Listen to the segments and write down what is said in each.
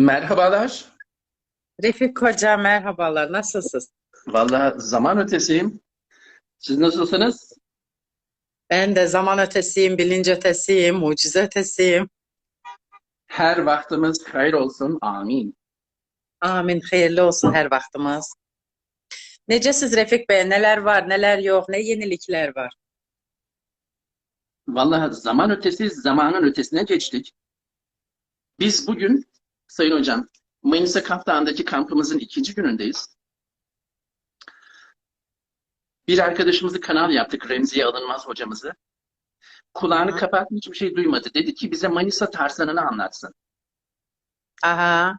Merhabalar. Refik Hoca merhabalar. Nasılsınız? Vallahi zaman ötesiyim. Siz nasılsınız? Ben de zaman ötesiyim, bilinç ötesiyim, mucize ötesiyim. Her vaktimiz hayır olsun. Amin. Amin. Hayırlı olsun her vaktimiz. Necesiz Refik Bey? Neler var, neler yok, ne yenilikler var? Vallahi zaman ötesi zamanın ötesine geçtik. Biz bugün Sayın Hocam Manisa Kaptan'daki kampımızın ikinci günündeyiz. Bir arkadaşımızı kanal yaptık Remziye Alınmaz hocamızı. Kulağını kapattı hiçbir şey duymadı. Dedi ki bize Manisa tarzanını anlatsın. Aha,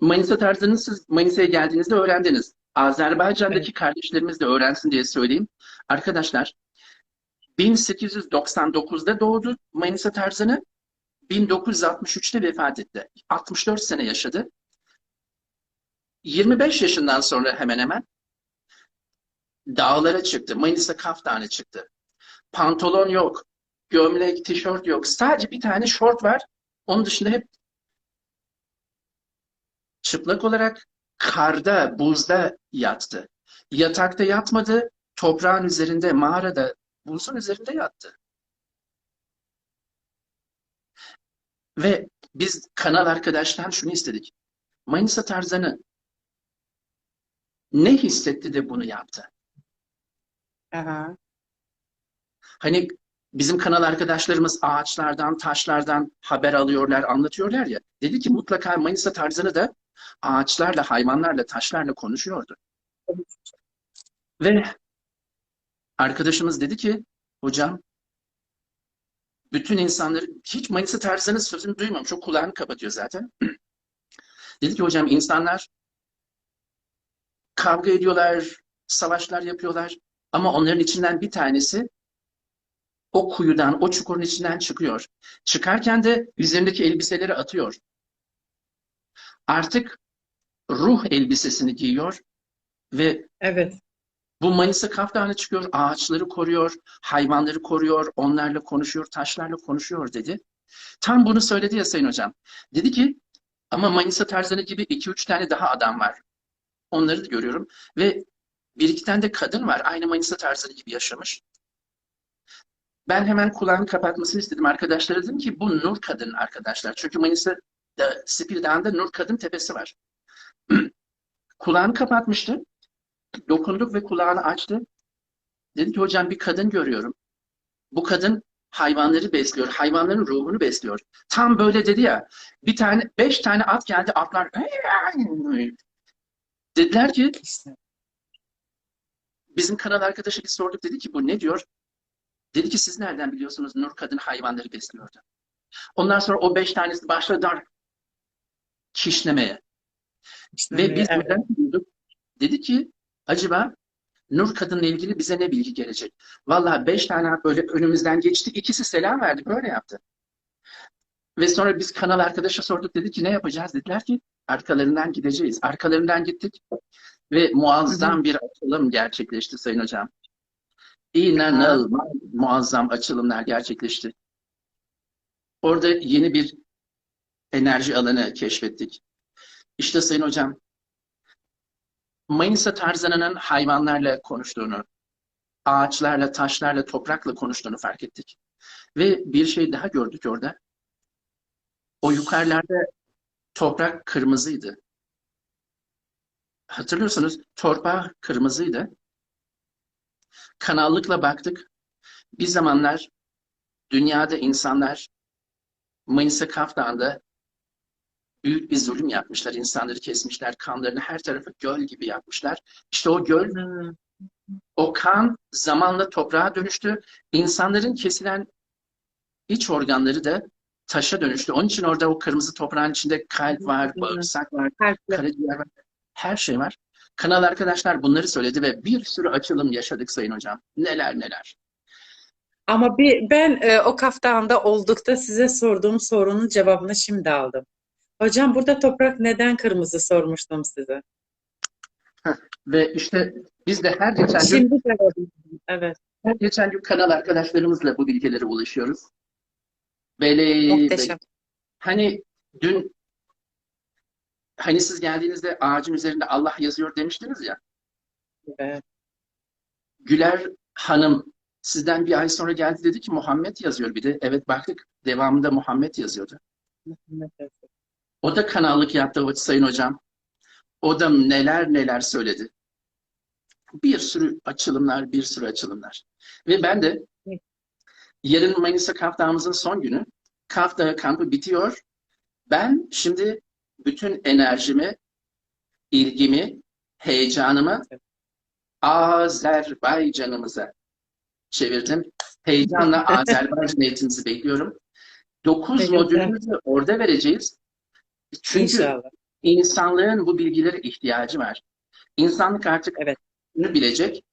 Manisa tarzını siz Manisa'ya geldiğinizde öğrendiniz. Azerbaycan'daki kardeşlerimiz de öğrensin diye söyleyeyim. Arkadaşlar 1899'da doğdu Manisa tarzını. 1963'te vefat etti. 64 sene yaşadı. 25 yaşından sonra hemen hemen dağlara çıktı. Manisa kaftanı çıktı. Pantolon yok. Gömlek, tişört yok. Sadece bir tane şort var. Onun dışında hep çıplak olarak karda, buzda yattı. Yatakta yatmadı, toprağın üzerinde, mağarada, buzun üzerinde yattı. Ve biz kanal arkadaştan şunu istedik. Manisa Tarzan'ı ne hissetti de bunu yaptı? aha. Hani bizim kanal arkadaşlarımız ağaçlardan, taşlardan haber alıyorlar, anlatıyorlar ya. Dedi ki mutlaka Manisa Tarzan'ı da ağaçlarla, hayvanlarla, taşlarla konuşuyordu. Ve arkadaşımız dedi ki, hocam bütün insanları, hiç Manisa Tarzan'ın sözünü duymamış, o kulağını kapatıyor zaten. Dedi ki hocam insanlar kavga ediyorlar, savaşlar yapıyorlar ama onların içinden bir tanesi o kuyudan, o çukurun içinden çıkıyor. Çıkarken de üzerindeki elbiseleri atıyor. Artık ruh elbisesini giyiyor ve Evet. Bu Manisa Kaftan'a çıkıyor, ağaçları koruyor, hayvanları koruyor, onlarla konuşuyor, taşlarla konuşuyor dedi. Tam bunu söyledi ya Sayın Hocam. Dedi ki ama Manisa Tarzanı gibi iki üç tane daha adam var. Onları da görüyorum ve bir iki tane de kadın var. Aynı Manisa Tarzanı gibi yaşamış. Ben hemen kulağını kapatmasını istedim. Arkadaşlara dedim ki bu Nur Kadın arkadaşlar. Çünkü Manisa'da Spil Dağı'nda Nur Kadın tepesi var. kulağını kapatmıştı. Dokunduk ve kulağını açtı. Dedi ki hocam bir kadın görüyorum. Bu kadın hayvanları besliyor. Hayvanların ruhunu besliyor. Tam böyle dedi ya. Bir tane, beş tane at geldi. Atlar dediler ki bizim kanal arkadaşı biz sorduk. Dedi ki bu ne diyor? Dedi ki siz nereden biliyorsunuz Nur kadın hayvanları besliyordu. Ondan sonra o beş tanesi başladılar kişnemeye. İşte Ve biz evet. biliyorduk? Dedi ki acaba Nur kadınla ilgili bize ne bilgi gelecek? Vallahi beş tane böyle önümüzden geçti. İkisi selam verdi. Böyle yaptı. Ve sonra biz kanal arkadaşa sorduk. Dedi ki ne yapacağız? Dediler ki arkalarından gideceğiz. Arkalarından gittik. Ve muazzam bir açılım gerçekleşti Sayın Hocam. İnanılmaz muazzam açılımlar gerçekleşti. Orada yeni bir enerji alanı keşfettik. İşte Sayın Hocam, Manisa Tarzanı'nın hayvanlarla konuştuğunu, ağaçlarla, taşlarla, toprakla konuştuğunu fark ettik. Ve bir şey daha gördük orada. O yukarılarda toprak kırmızıydı. Hatırlıyorsunuz, torpağı kırmızıydı. Kanallıkla baktık. Bir zamanlar dünyada insanlar Manisa Kaftan'da büyük bir zulüm yapmışlar. İnsanları kesmişler. Kanlarını her tarafı göl gibi yapmışlar. İşte o göl, o kan zamanla toprağa dönüştü. İnsanların kesilen iç organları da taşa dönüştü. Onun için orada o kırmızı toprağın içinde kalp var, bağırsak var, karaciğer var. Her şey var. Kanal arkadaşlar bunları söyledi ve bir sürü açılım yaşadık Sayın Hocam. Neler neler. Ama bir, ben e, o kaftanda oldukta size sorduğum sorunun cevabını şimdi aldım. Hocam burada toprak neden kırmızı sormuştum size. Ve işte biz de her geçen gün Şimdi cevabını. Evet. her geçen gün kanal arkadaşlarımızla bu bilgilere ulaşıyoruz. Böyle Muhteşem. hani dün Hani siz geldiğinizde ağacın üzerinde Allah yazıyor demiştiniz ya. Evet. Güler Hanım sizden bir ay sonra geldi dedi ki Muhammed yazıyor bir de. Evet baktık devamında Muhammed yazıyordu. Muhammed Resul. O da kanallık yaptı sayın hocam. O da neler neler söyledi. Bir sürü açılımlar, bir sürü açılımlar. Ve ben de yarın Manisa Kamp Dağımızın son günü. Dağı kampı bitiyor. Ben şimdi bütün enerjimi, ilgimi, heyecanımı Azerbaycan'ımıza çevirdim. Heyecanla Azerbaycan eğitimimizi bekliyorum. Dokuz Peki, modülümüzü orada vereceğiz. Çünkü İnşallah. insanlığın bu bilgilere ihtiyacı var. İnsanlık artık Evet. bilecek.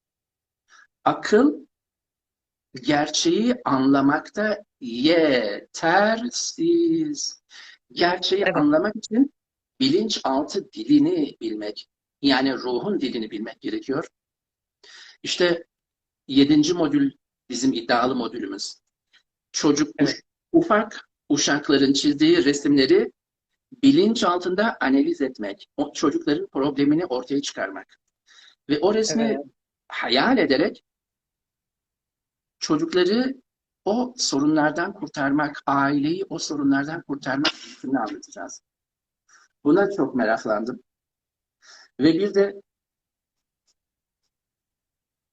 Akıl gerçeği anlamakta yetersiz. Gerçeği Evet. anlamak için bilinçaltı dilini bilmek, yani ruhun dilini bilmek gerekiyor. İşte yedinci modül bizim iddialı modülümüz. Çocuk, Evet. ufak uşakların çizdiği resimleri bilinç altında analiz etmek, o çocukların problemini ortaya çıkarmak. Ve o resmi Evet. hayal ederek çocukları o sorunlardan kurtarmak, aileyi o sorunlardan kurtarmak fikrini anlatacağız. Buna çok meraklandım. Ve bir de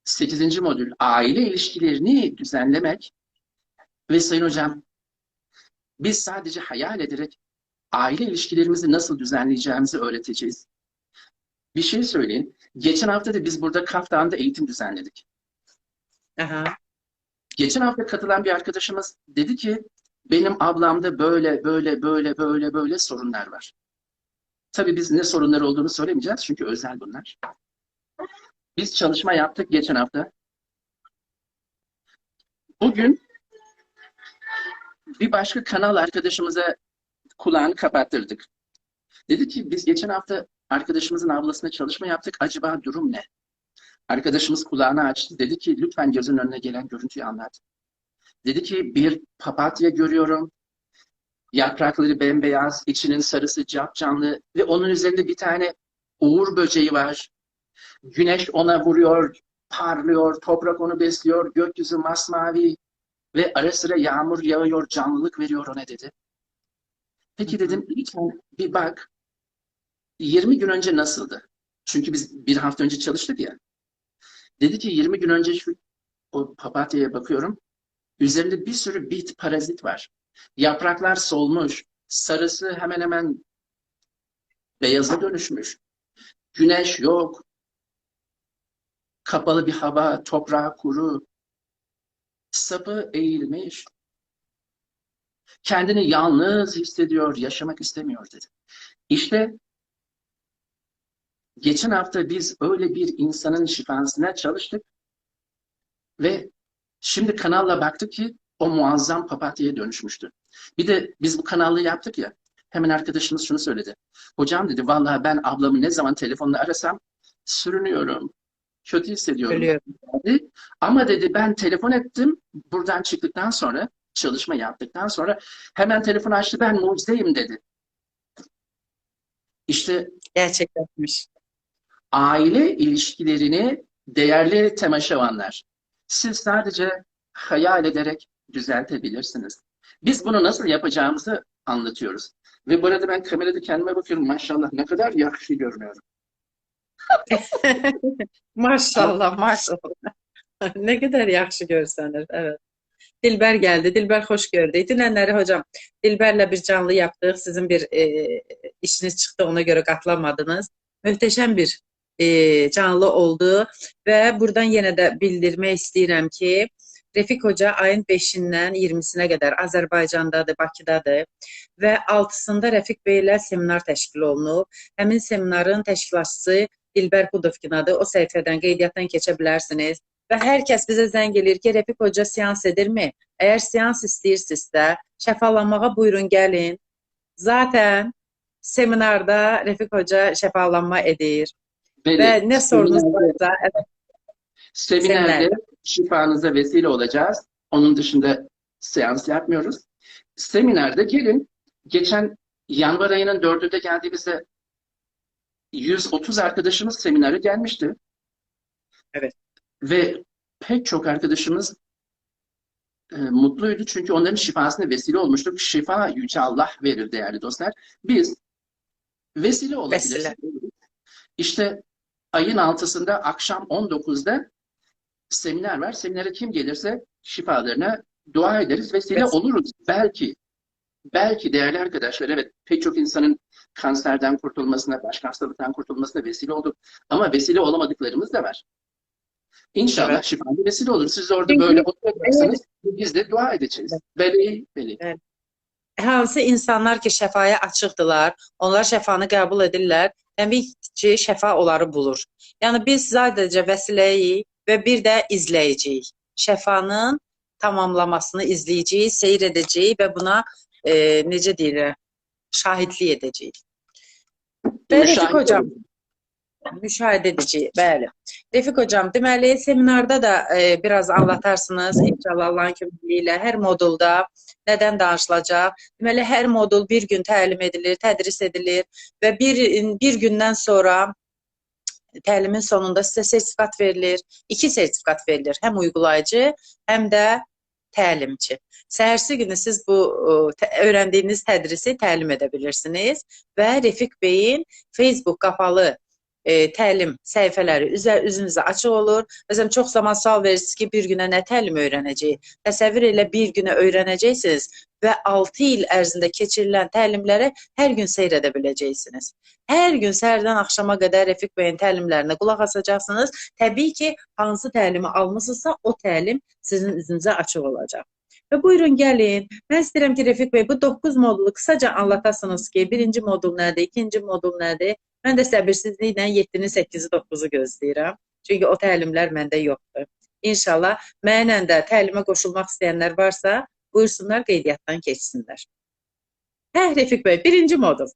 8. modül aile ilişkilerini düzenlemek ve Sayın Hocam biz sadece hayal ederek aile ilişkilerimizi nasıl düzenleyeceğimizi öğreteceğiz. Bir şey söyleyeyim. Geçen hafta da biz burada Kaf Dağı'nda eğitim düzenledik. Aha. Geçen hafta katılan bir arkadaşımız dedi ki benim ablamda böyle böyle böyle böyle böyle sorunlar var. Tabii biz ne sorunlar olduğunu söylemeyeceğiz çünkü özel bunlar. Biz çalışma yaptık geçen hafta. Bugün bir başka kanal arkadaşımıza kulağını kapattırdık. Dedi ki biz geçen hafta arkadaşımızın ablasına çalışma yaptık. Acaba durum ne? Arkadaşımız kulağını açtı. Dedi ki lütfen gözün önüne gelen görüntüyü anlat. Dedi ki bir papatya görüyorum. Yaprakları bembeyaz, içinin sarısı capcanlı ve onun üzerinde bir tane uğur böceği var. Güneş ona vuruyor, parlıyor, toprak onu besliyor, gökyüzü masmavi ve ara sıra yağmur yağıyor, canlılık veriyor ona dedi. Peki dedim lütfen bir bak 20 gün önce nasıldı? Çünkü biz bir hafta önce çalıştık ya. Dedi ki 20 gün önce şu o papatyaya bakıyorum. Üzerinde bir sürü bit parazit var. Yapraklar solmuş. Sarısı hemen hemen beyaza dönüşmüş. Güneş yok. Kapalı bir hava, toprağı kuru. Sapı eğilmiş. Kendini yalnız hissediyor, yaşamak istemiyor dedi. İşte geçen hafta biz öyle bir insanın şifasına çalıştık ve şimdi kanalla baktık ki o muazzam papatyaya dönüşmüştü. Bir de biz bu kanalı yaptık ya, hemen arkadaşımız şunu söyledi. Hocam dedi, vallahi ben ablamı ne zaman telefonla arasam sürünüyorum, kötü hissediyorum. Ölüyorum. dedi. Ama dedi ben telefon ettim, buradan çıktıktan sonra, çalışma yaptıktan sonra hemen telefon açtı, ben mucizeyim dedi. İşte Gerçekleşmiş. aile ilişkilerini değerli temaşavanlar. Siz sadece hayal ederek düzeltebilirsiniz. Biz bunu nasıl yapacağımızı anlatıyoruz. Ve bu arada ben kamerada kendime bakıyorum. Maşallah ne kadar yakışıklı görünüyorum. Maşallah, maşallah. Ne kadar yaxşı görsənir. Evet. Dilber geldi. Dilber hoş gördük. Dinlənləri hocam, Dilberlə bir canlı yaptık. Sizin bir e, işiniz çıktı, ona göre katılamadınız. Möhtəşəm bir e, canlı oldu və buradan yenə də bildirmək istəyirəm ki, Refik Hoca ayın 5-dən 20-sinə qədər Azərbaycandadır, Bakıdadır və 6-sında Rəfiq Bey ilə seminar təşkil olunub. Həmin seminarın təşkilatçısı Dilber Kudovkinadır. O səhifədən qeydiyyatdan keçə bilərsiniz. Və hər kəs bizə zəng eləyir ki, Rəfiq Hoca seans edirmi? Əgər seans istəyirsinizsə, şəfalanmağa buyurun gəlin. Zaten seminarda Rəfiq Hoca şəfalanma edir. Ve nə sorunuz seminerde- varsa, evet, Seminerde Seminerde. şifanıza vesile olacağız. Onun dışında seans yapmıyoruz. Seminerde gelin. Geçen yanvar ayının dördünde geldiğimizde 130 arkadaşımız seminere gelmişti. Evet. Ve pek çok arkadaşımız e, mutluydu çünkü onların şifasına vesile olmuştuk. Şifa Yüce Allah verir değerli dostlar. Biz vesile olabiliriz. Vesile. İşte ayın altısında akşam 19'da seminer var. Seminere kim gelirse şifalarına dua ederiz. Vesile Vesile. oluruz. Belki, belki değerli arkadaşlar, evet pek çok insanın kanserden kurtulmasına, başka hastalıktan kurtulmasına vesile olduk. Ama vesile olamadıklarımız da var. İnşallah Evet. şifalı vesile olur. Siz orada Çünkü- böyle oturursanız biz de dua edeceğiz. Beli, beli. Hansı insanlar ki şəfaya açıqdılar, onlar şəfanı qəbul edirlər, təbii ki, şəfa onları bulur. Yəni biz sadəcə vəsiləyik və bir də izləyiciyik. Şəfanın tamamlamasını izləyəcəyik, seyr edəcəyik və buna e, necə deyirlər, şahidlik edəcəyik. Bəli, hocam. Olun. Müşahidə edici, bəli. Refik hocam, deməli seminarda da e, biraz anlatarsınız inşallah Allahın köməkliyi ilə hər modulda nədən danışılacaq? Deməli hər modul bir gün təlim edilir, tədris edilir və bir bir gündən sonra təlimin sonunda sizə sertifikat verilir. İki sertifikat verilir. Həm uygulayıcı, həm də təlimçi. Səhərsi günü siz bu e, tə- öyrəndiyiniz tədrisi təlim edə bilirsiniz və Refik Beyin Facebook qapalı e, təlim səhifələri üzə, üzünüzə açıq olur. Məsələn, çox zaman sual verirsiniz ki, bir günə nə təlim öyrənəcəyik? Təsəvvür elə bir günə öyrənəcəksiniz və 6 il ərzində keçirilən təlimləri hər gün seyr edə biləcəksiniz. Hər gün səhərdən axşama qədər Rəfiq bəyin təlimlərinə qulaq asacaqsınız. Təbii ki, hansı təlimi almısınızsa, o təlim sizin üzünüzə açıq olacaq. Və buyurun gəlin. Mən istəyirəm ki, Rəfiq bəy bu 9 modulu qısaca anlatasınız ki, birinci modul nədir, ikinci modul nədir? Mən də səbirsizliklə 7-ni, 8-i, 9-u gözləyirəm. Çünki o təlimlər məndə yoxdur. İnşallah mənlə də təlimə qoşulmaq istəyənlər varsa, buyursunlar qeydiyyatdan keçsinlər. Hə, Rəfiq bəy, birinci modul.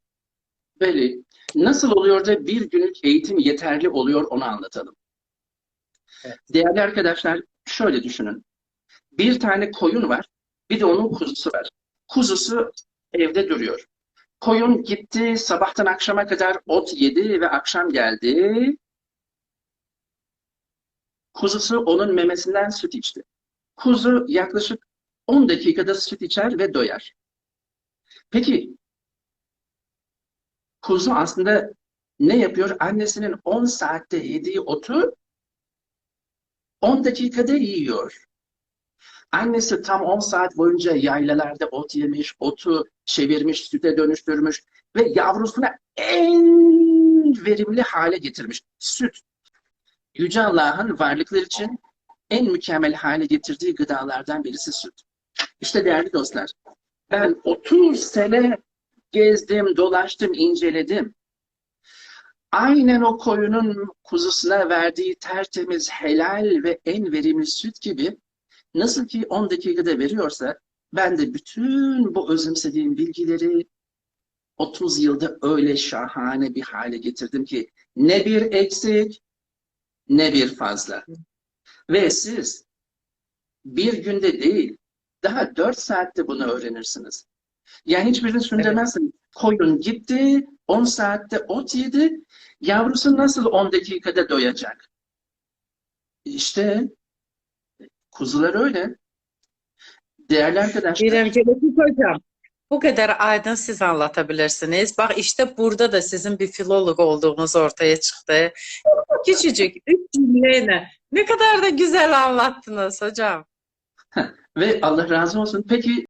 Beli. Nasıl oluyor da bir günlük eğitim yeterli oluyor onu anlatalım. Evet. Değerli arkadaşlar şöyle düşünün. Bir tane koyun var, bir de onun kuzusu var. Kuzusu evde duruyor. Koyun gitti, sabahtan akşama kadar ot yedi ve akşam geldi. Kuzusu onun memesinden süt içti. Kuzu yaklaşık 10 dakikada süt içer ve doyar. Peki kuzu aslında ne yapıyor? Annesinin 10 saatte yediği otu 10 dakikada yiyor. Annesi tam 10 saat boyunca yaylalarda ot yemiş, otu çevirmiş, süte dönüştürmüş ve yavrusuna en verimli hale getirmiş. Süt, Yüce Allah'ın varlıklar için en mükemmel hale getirdiği gıdalardan birisi süt. İşte değerli dostlar, ben 30 sene gezdim, dolaştım, inceledim. Aynen o koyunun kuzusuna verdiği tertemiz, helal ve en verimli süt gibi nasıl ki 10 dakikada veriyorsa ben de bütün bu özümsediğim bilgileri 30 yılda öyle şahane bir hale getirdim ki ne bir eksik ne bir fazla. Ve siz bir günde değil daha 4 saatte bunu öğrenirsiniz. Yani hiçbiriniz şunu Evet. Koyun gitti, 10 saatte ot yedi, yavrusu nasıl 10 dakikada doyacak? İşte kuzular öyle. Değerli arkadaşlar, ki, Rəfiq hocam, bu qədər aydın siz anlata bilirsiniz. Bax, işte burada da sizin bir filolog olduğunuz ortaya çıxdı. Küçücük, üç cümleyle. Ne kadar da güzel anlattınız hocam. ve Allah razı olsun. Peki